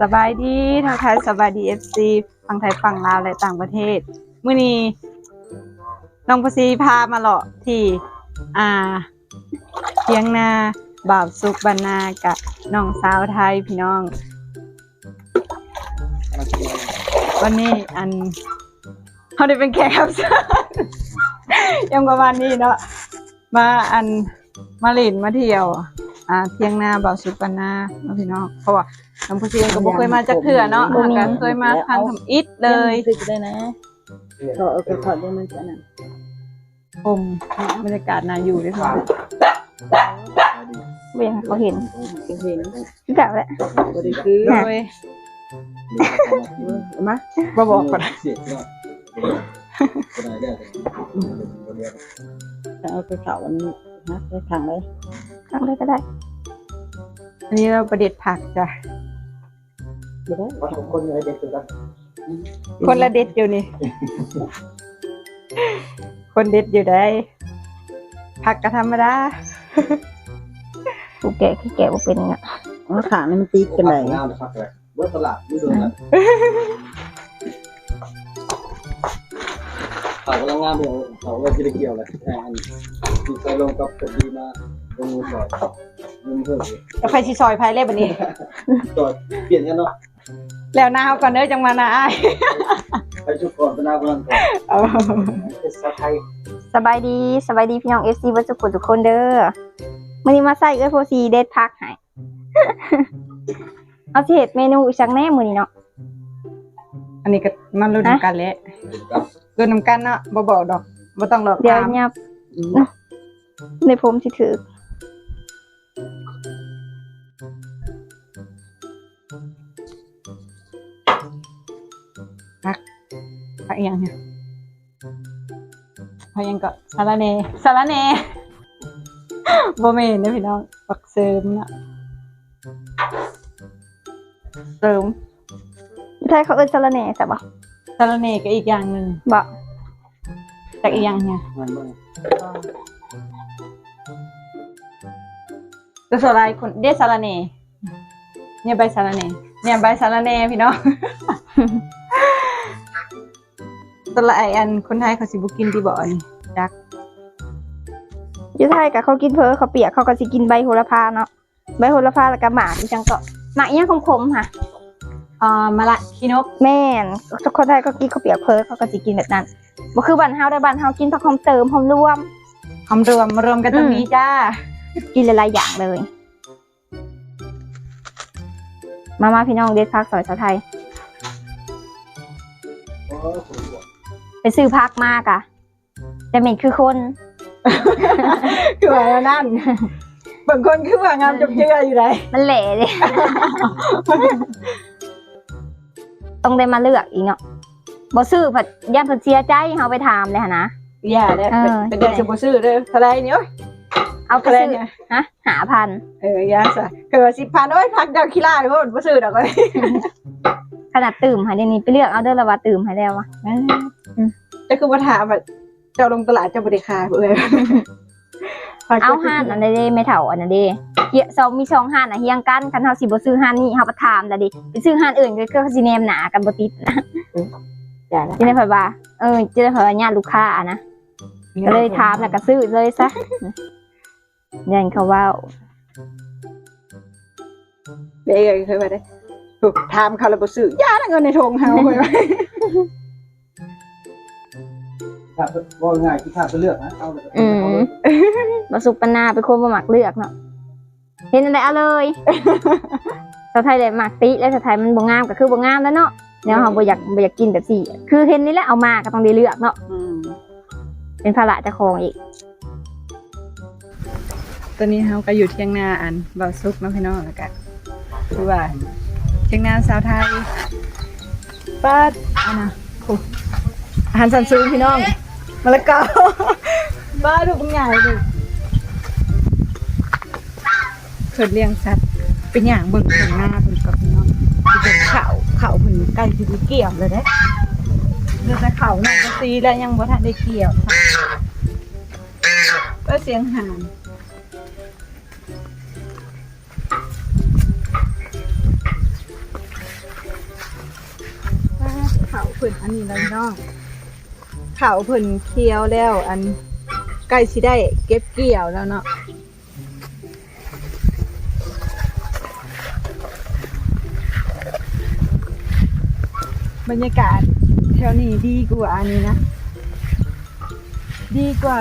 สบายดีทักทายสบายดีเอฟซีฝั่งไทยฝั่งลาวและต่างประเทศมื้อนี้น้องพซีพามาเลาะที่อ่าเทียงนาบ่าวสุกบรรณากับน้องสาวไทยพี่น้อง วันนี้อันเขาได้เป็นแขกรับเชิญยังประมาณนี้เนาะมาอันมาล่นมาเที่ยวอ่าเที่ยงนาบ่าวสุกบรรณานาพี่น้องเพราะว่า น้องผู้เชียงก็บ่เคยมาจากเถื่อเนาะบ่มีหากันเคยมาทางทำอิฐเลยตึกเลยนะถอดเอาไปถอดได้มันจะนั่นชมบรรยากาศน่าอยู่ด้วยค่ะเวียนเขาเห็นเห็นเก่าแหละบ่ได้คือโดยเอามาบ่บอกก่อนเสียก็ได้ได้จะเอาไปเผาอันนี้นะไปทางเลยครั้งแรกก็ได้ อันนี้เราประเด็ดผักจ้ะบ่ได้ วัดของคนอะไรเด็กกันคนละเด็ดอยู่นี่ คนเด็ดอยู่ได้ ผักก็ธรรมดาผู้แกะขี้แกะบ่เป็นอะเอาขางนี่มันตีกันได้งานนะครับเลยเมื่อตลาดไม่โดนนะเขากำลังงานเดียวเขาก็จะเกี่ยวเลยแทนมีใครลงกับคดีมาลงมือสอยเงินเพิ่ม แล้วใครสิซอยภายเล่บันนี้จอดเปลี่ยนกันเนาะแล้วหน้าเขาก่อนเด้อจังมาหน้าอ้ายไปชุดก่อนเป็นหน้าคนนั้นก่อนเอาเป็นสะไทยสบายดีสบายดีพี่น้อง FC เบ่ทุกคนทุกคนเด้อมื้อนี้มาใส่เอ้ยโพซีเด็ดพักให้เอาสิเฮ็ดเมนูอีกสักแน่มื้อนี้เนาะอันนี้ก็มันรุ่นำกันแหละครับรุ่นนำกันเนาะบ่บอกดอกบ่ต้องหลอกเดี๋ยวถามยับในผมสิถือ อีหยังเนี่ยผักอีหยังก็สาระเนสาระเนบ่แม่นเด้อพี่น้องปักเสริมเนาะเสริมไทยเขาเอิ้นสะระแหน่ใช่บ่สาระเนก็อีกอย่างหนึงบ่จากอีกอย่างเนี่ยมันมันก็สลายคนเดสาระเนเนี่ยใบสาระเนเนี่ยใบสาระเนพี่น้อง สลายอันคนไทยเขาสิบ่กินที่บ่อันนี้จักอยู่ไทยก็เขากินเพอเขาวเปียกเขาก็สิกินใบโหระพาเนาะใบโหระพาแล้วก็หมากอีจังก็หมากอีหยังขมๆค่ะอ่ามะละขี้นกแม่นคนไทยก็กินข้าวเปียกเพอเขาก็สิกินแบบนั้นบ่คือบ้านเฮาได้บ้านเฮากินผักหอมเติมหอมรวมหอมรวมมารวมกันตรงนี้จ้ากินหลายๆอย่างเลย มามาพี่น้องเด็ดพักสอยสาวไทยโอ้โหไป ซื้อพักมากอะแต่เหม็นคือคน คือว่านั่นบางคนคือว่างามจบเจืออยู่ไหนมันแหล่เลยต้องได้มาเลือกอีกเนาะบ่ซื้อผัดย่านเพิ่นเสียใจเฮาไปถามเลยหั่นนะอย่าเด้อเออเป็นเดือนสมบูซื้อเด้อเท่าไรเนี่ยโอ้ยเอาไปเท่าไรซื้อเนี่ยฮะหาพัน เอออย่าซะคือว่าสิบพันโอ้ยพักดาวขี้ล่าหรือว่าบ่ซื้อดอกเอ้ย ขนาดตื่มให้เดี๋ยวนี้ไปเลือกเอาเด้อละว่าตื่มให้แล้ววะแต่คือว่าถามแบบเจ้าลงตลาดเจ้าบ่ได้ขายบ่เอ้ยเอาห้านอันใดเด้ไม่เท่าอันนั้นเด้เฮียซองมีช่องห้านอะเฮียงกันคันเฮาสิบ่ซื้อห้านนี้เฮาไปถามแล้วดิไปซื้อห้านอื่นก็คือเขาสิแนมหนากันบ่ติดนะจ้าละจะได้เผยว่าเออจะได้เผยว่าญาติลูกค้าอะนะก็เลยถามแล้วก็ซื้อเลยซะยันเขาว่าเด้เคยไปได้ ถูกถามเขาแล้วบ่ซื้อย่าน่ะเงินในทงเฮาเว้ยถ้าว่าง่ายคือถ้าไปเลือกนะเอาเลยอืมบ่สุกปานนาเป็นคนบ่มักเลือกเนาะเห็นอะไรเอาเลยสาวไทยเลยมักติและสาวไทยมันบ่งามก็คือบ่งามแล้วเนาะแนวเฮาบ่อยากบ่อยากกินแบบสี่คือเห็นนี่แหละเอามาก็ต้องได้เลือกเนาะอืมเป็นภาระเจ้าของอีกตอนนี้เฮาก็อยู่เที่ยงนาอันบ่าวสุกเนาะพี่น้องแล้วก็คือว่า เที่ยงนาสาวไทยป้าดอันน่ะโอ้อาหารสันสูงพี่น้องมะละกอบ้าดูเป็นไงดิเขิดเลี้ยงสัตว์เป็นอย่างเบิ่งเบิ่งหน้าเพิ่นกับพี่น้องที่เป็นเขาเขาเพิ่นใกล้สิได้เกี่ยวเลยเด้เรื่องแต่เขาน่ะก็ตีแล้วยังบ่ทันได้เกี่ยวค่ะก็เสียงห่าน เพิ่นอันนี้แล้วพี่น้องข้าวเพิ่นเคี้ยวแล้ว อันใกล้สิได้เก็บเกี่ยวแล้วเนาะบรรยากาศแถวนี้ดีกว่าอันนี้นะ ดีกว่า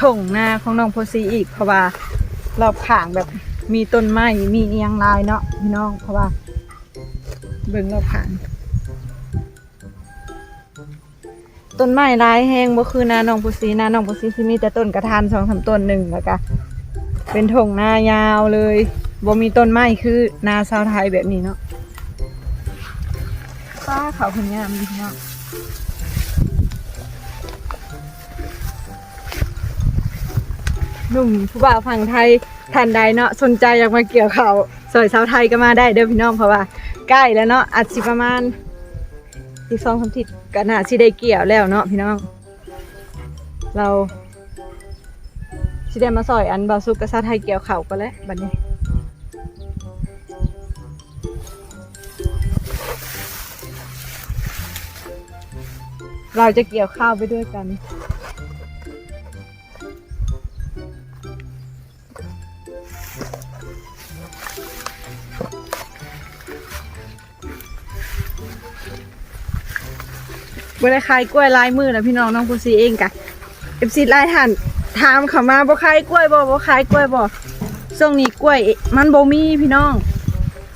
ถงนาของน้องโพซีอีก เพราะว่าเราผางแบบมีต้นไม้มีเอียงลายเนาะพี่น้องเพราะว่าเบิ่งเราผาง ต้นไม้ลายแห้งบ่คือนาหนองโพซีนาหนองโพซีที่มีแต่ต้นกระทานสองสามต้นหนึ่งแล้วก็เป็นถงนายาวเลยบ่มีต้นไม้คือนาชาวไทยแบบนี้เนาะป้าเขาคนงามดีเนาะหนุ่มผู้บ่าวฝั่งไทยท่านใดเนาะสนใจอยากมาเกี่ยวเขาสวยสาวไทยก็มาได้เด้อพี่น้องเพราะว่า ใกล้แล้วเนาะอาจสิประมาณอีกสองสามทิศ ก็น่าสิได้เกี่ยวแล้วเนาะพี่น้อง เราสิได้มาซอยอันบาสุกกับสาวไทยเกี่ยวเขาก็แล้วบัดนี้เราจะเกี่ยวข้าวไปด้วยกัน บริขายกล้วยลายมือนะพี่น้องน้องผู้ซีเองกะเอฟซีลายหันถามเขามาบ่ขายกล้วยบ่บ่ขายกล้วยบ่ช่วงนี้กล้วยมันบ่มีพี่น้อง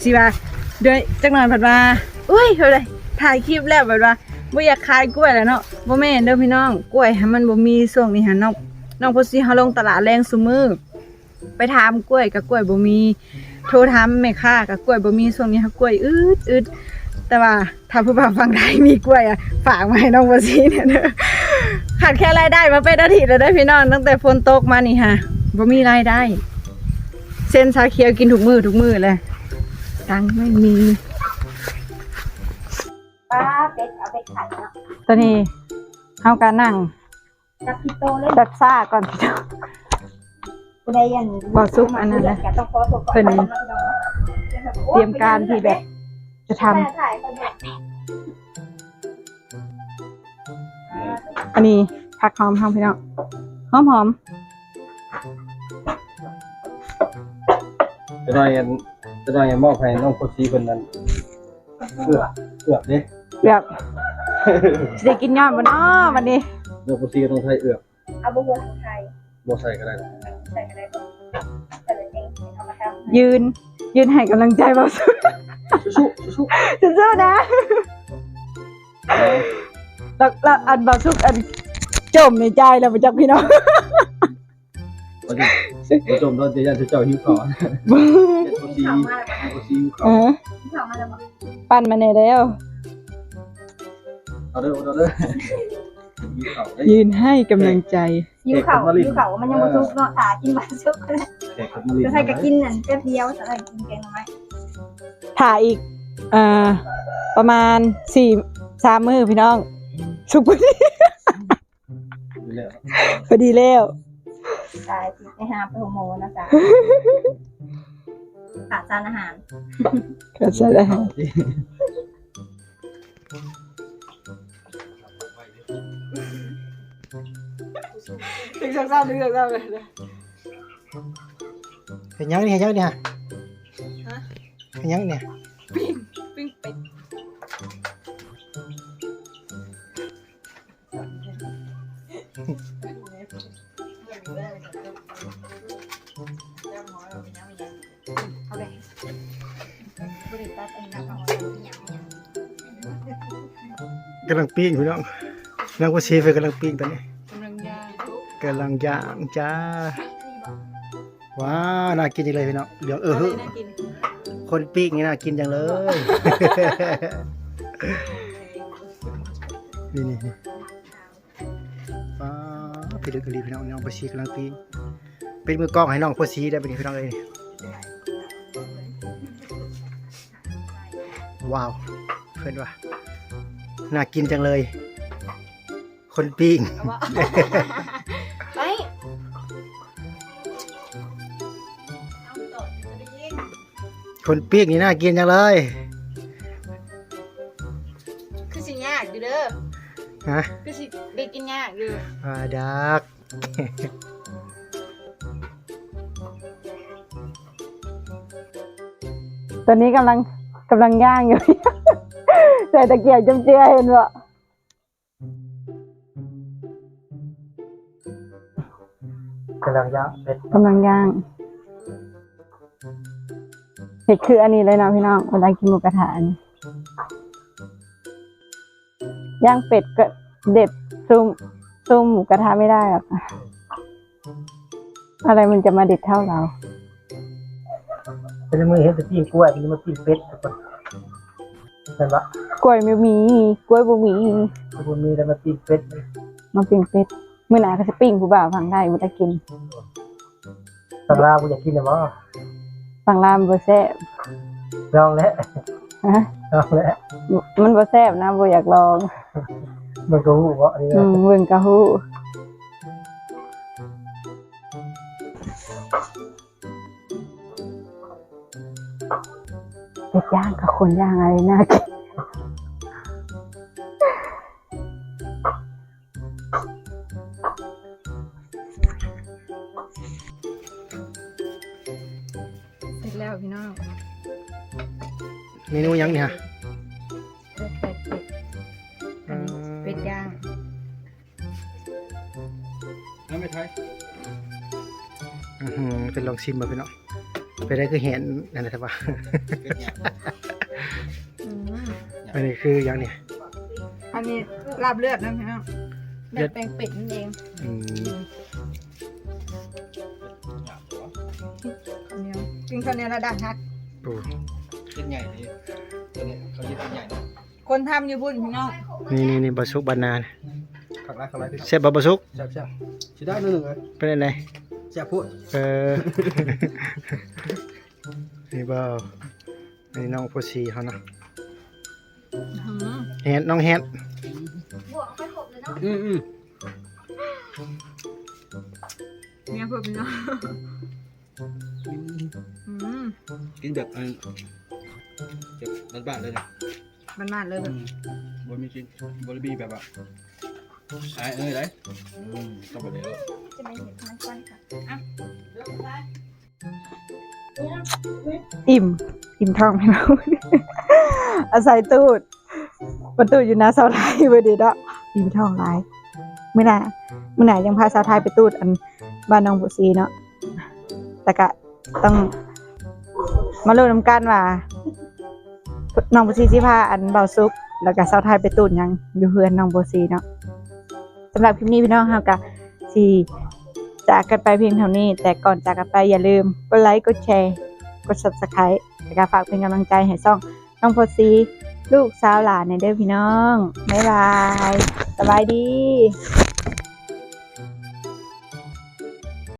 สิว่าเดี๋ยวจักหน่อยผัดมาอุ้ยเท่าไรถ่ายคลิปแล้วแบบว่าบ่อยากขายกล้วยแล้วเนาะบ่แม่นเด้อพี่น้องกล้วยหันมันบ่มีช่วงนี้หันน้องน้องผู้ซีเฮาลงตลาดแรงซุมือไปถามกล้วยกับกล้วยบ่มี โทรถามแม่ค้ากับกล้วยบ่มีช่วงนี้หากล้วยอึดอึด แต่ว่าถ้าผู้บ่าวฟังไทยมีกล้วยอะฝากมาให้น้องวซีเนี่ยเด้อขาดแค่รายได้มาเป็นอาทิตย์แล้วได้อพี่น้องตั้งแต่ฝนตกมานี่ฮะบ่มีรายได้ เส้นชาเขียวกินทุกมือทุกมือเลยตังค์ไม่มีป้าเป็ดเอาไปขายเนาะตอนนี้เฮากันนั่งจับพิโตเลยดักซ่าก่อนพี่น้องผู้ใดยันบ่ซุกอันนั้นนะต้องขอตัวก่อนเพิ่นเตรียมการที่แบบ จะทำถ่ายคนเดียวอันนี้ผักหอมหอมพี่น้องหอมหอมจะได้ยันจะได้ยันมอบให้น้องโคชีคนนั้นเกือบเกือบเด้แบบสิได้กินยอดบ่เนาะวันนี้น้องโคชีก็ต้องใช้เอือกเอาบุหัวของไทยบ่ใส่ก็ได้นะใส่กันได้บ่แต่ละเองเอามาทำยืน ยืนให้กำลังใจบ่สุด สู้ๆสู้ๆนะแล้วแล้วอันบ่สุกอันจมในใจแล้วบ่จักพี่น้องบ่ดิบ่จมตอนเจะยันเจ้าหิวข้าวโคชีข่าวมาแล้วโคชีหิ้วอข่ามาแล้วปั่นมาในแล้วเอาเด้อเอาเด้อยืนให้กำลังใจยิ้วข่ายิ้วข่ามันยังบ่สุกเนาะตากินบ่สุกเลยแขกคนจะให้ก็กินนั่นแป๊บเดียวจะให้กินแกงหน่อไมถ่ายอีก อ่าประมาณสี่สามมือพี่น้อง สุกพอดีอยู่แล้วพอดีแล้วตายสิไปหาไปโฮโมนะจ๊ะขาดสารอาหารก็ใช่ได้ข้าวที่ถึงสักเศร้าถึงสักเศร้าเลยเห็นยังเนี่ยเห็นยังเนี่ยเห็นยังเนี่ย เอาเลยบริษัทเองนะของกำลังปิ้งพี่น้องน้องก็ชีฟกำลังปิ้งตอนนี้กำลังย่างกำลังย่างจ้าว้าวน่ากินจังเลยพี่น้องเดี๋ยวเอออะไรน่ากินคนปิ้งนี่น่ากินจังเลย นี่นี่นี่ว้าวพี่ลึกกะลีพี่น้องน้องพอชีกำลังปิ้ง เป็นมือกล้องให้น้องพอชีได้เป็นพี่น้องเลยว้าวเพื่อนว่าน่ากินจังเลย คนปิ้งเอาวะไปคนปิ้งนี่น่ากินจังเลย คือสิยากฮะก็สิได้กินยากอยู่อ่าดัก ตอนนี้กำลังกำลังย่างอยู่ ใส่ตะเกียบจำเจือเห็นบ่กำลังย่างเป็ดกำลังย่างเห็ดคืออันนี้เลยนะพี่น้องเวลากินหมูกระทะอันนี้ย่างเป็ดก็เด็ดซุ่มซุ่มหมูกระทะไม่ได้หรอกค่ะอะไรมันจะมาเด็ดเท่าเรา เป็นมือเห็นแต่ปิ้งกล้วยเป็นมือปิ้งเป็ดทุกคนเป็นปะกล้วยไม่มีกล้วยบ่มีทุกคนมีแต่มาปิ้งเป็ดมาปิ้งเป็ดมื้อหน้าก็จะปิ้งผู้บ่าวฟังได้บ่ได้กินสังลาบุอยากกินเลยมั้งฟังลามบ่แซ่บลองแล้วฮะลองแล้วมันบ่แซ่บนะบ่อยากลองมันก็หูว่าอันนี้อืมเบิ่งกะฮู้ ย่างกับคนย่างอะไรน่ากินเสร็จแล้วพี่น้องเมนูหยังเนี่ยเป็ดเป็ดเป็ดเป็ดย่างแล้วไม่ใช่อื้อหือเป็นลองชิมมาพี่น้อง ไปได้คือเห็นนั่นแหละครับว่าเป็นอย่างอันนี้คือหยังเนี่ยอันนี้ลาบเลือดนะพี่น้องเลือดแปลงเป็ดนั่นเองอืมข้าวเหนียวกินข้าวเหนียวระดับฮักโอ้เป็นใหญ่นี่ตัวนี้เขาเรียกเป็นใหญ่นะคนทำอยู่บุญพี่น้องนี่นี่นี่บะซุกบานนานะขักไรขักไรพี่แซ่บบ่บะซุกแซ่บแซ่บชิได้หนึ่งเลยเป็นอะไร แซ่บพูดเออ นี่บ่นี่น้องโพสีเขาเนาะแฮนน้องแฮนบวกไปครบเลยเนาะอืมอืมเนี่ยเพื่อพี่น้องอืมกินแบบอันแบบบ้านๆเลยนะมันมากเลยแบบบนมีกินบริบีแบบว่าไอ้เอ้ยไรอืมต้องไปเลย จะไม่เห็นมันก้อนค่ะอิ่ม อิ่มท้องพี่น้องอาศัยตูด ประตูอยู่น้าเสาวไทยว้ยเดีเนาะอิ่มท้องหลายเมื่อไหร่เมื่อไหร่ยังพาสาวไทยไปตูดอันบ้านน้องบุซีเนาะแต่ก็ต้องมาลุ้นนำกันว่าน้องบุซีสิพาอันเบาซุก แล้วก็สาวไทยไปตูดยังอยู่เฮือนน้องบุซีเนาะสำหรับคลิปนี้พี่น้องเฮาก็สิ จากกันไปเพียงเท่านี้ แต่ก่อนจากกันไปอย่าลืมกดไลค์กดแชร์ กด subscribe และก็ฝากเป็นกำลังใจให้ซ่องน้องโพซีลูกสาวหลานในเด้อพี่น้อง บ๊ายบาย สบายดี